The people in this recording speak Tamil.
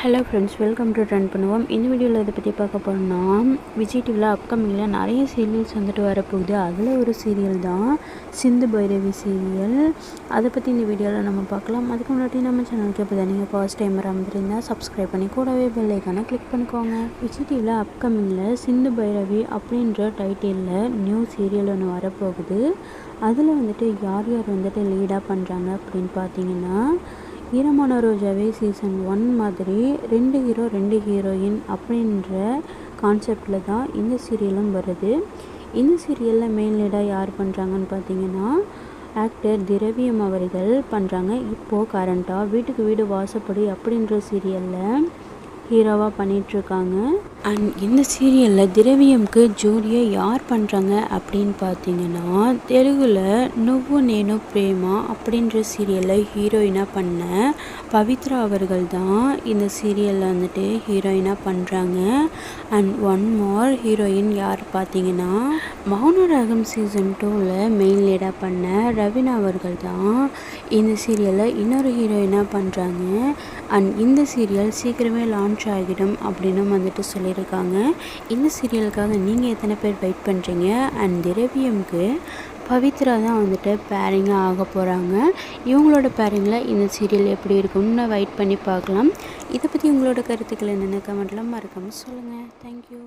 Hello friends welcome to trend பண்ணுவோம் இந்த வீடியோவில் இதை பற்றி பார்க்க போகிறோம்னா விஜய் டிவியில் அப்கமிங்கில் நிறைய சீரியல்ஸ் வந்துட்டு வரப்போகுது. அதில் ஒரு சீரியல் தான் சிந்து பைரவி சீரியல் அதை பற்றி இந்த வீடியோவில் நம்ம பார்க்கலாம். அதுக்கு முன்னாடி நம்ம சேனலுக்கு இப்போ தான் நீங்கள் ஃபர்ஸ்ட் டைம் வராமல் சப்ஸ்கிரைப் பண்ணி கூடவே பெல் ஐக்கானை கிளிக் பண்ணிக்கோங்க. விஜய் டிவியில் அப்கமிங்கில் சிந்து பைரவி அப்படின்ற டைட்டிலில் நியூ சீரியல் ஒன்று வரப்போகுது. அதில் வந்துட்டு யார் யார் வந்துட்டு லீடாக பண்ணுறாங்க அப்படின்னு பார்த்தீங்கன்னா ஈரமான ரோஜாவே சீசன் ஒன் மாதிரி ரெண்டு ஹீரோ ரெண்டு ஹீரோயின் அப்படின்ற கான்செப்டில் தான் இந்த சீரியலும் வருது. இந்த சீரியலில் மெயின் லீடாக யார் பண்ணுறாங்கன்னு பார்த்தீங்கன்னா ஆக்டர் திரவியம் அவர்கள் பண்ணுறாங்க இப்போது கரண்ட்டாக வீட்டுக்கு வீடு வாசப்படி அப்படின்ற சீரியலில் ஹீரோவாக பண்ணிகிட்ருக்காங்க அண்ட் இந்த சீரியலில் திரவியம்க்கு ஜோடியை யார் பண்ணுறாங்க அப்படின்னு பார்த்தீங்கன்னா தெலுங்கில் நுவ்வு நேனு பிரேமா அப்படின்ற சீரியலில் ஹீரோயினாக பண்ண பவித்ரா அவர்கள் தான் இந்த சீரியலில் வந்துட்டு ஹீரோயினாக பண்ணுறாங்க அண்ட் ஒன் மோர் ஹீரோயின் யார் பார்த்தீங்கன்னா மௌனராகம் சீசன் டூவில் மெயின் லீடாக பண்ண ரவீனா அவர்கள் தான் இந்த சீரியலில் இன்னொரு ஹீரோயினாக பண்ணுறாங்க அண்ட் இந்த சீரியல் சீக்கிரமே லான்ச் ஆகிடும் அப்படின்னு வந்துட்டு சொல்லியிருக்காங்க. இந்த சீரியலுக்காக நீங்கள் எத்தனை பேர் வெயிட் பண்ணுறீங்க அண்ட் திரவியம்க்கு பவித்ரா தான் வந்துட்டு பேரிங்காக ஆக போகிறாங்க இவங்களோட பேரிங்கில் இந்த சீரியல் எப்படி இருக்கும்னு வெயிட் பண்ணி பார்க்கலாம். இதை பற்றி உங்களோட கருத்துக்கள் என்னென்ன கமெண்ட்லாம் மறக்காமல் சொல்லுங்கள் தேங்க்யூ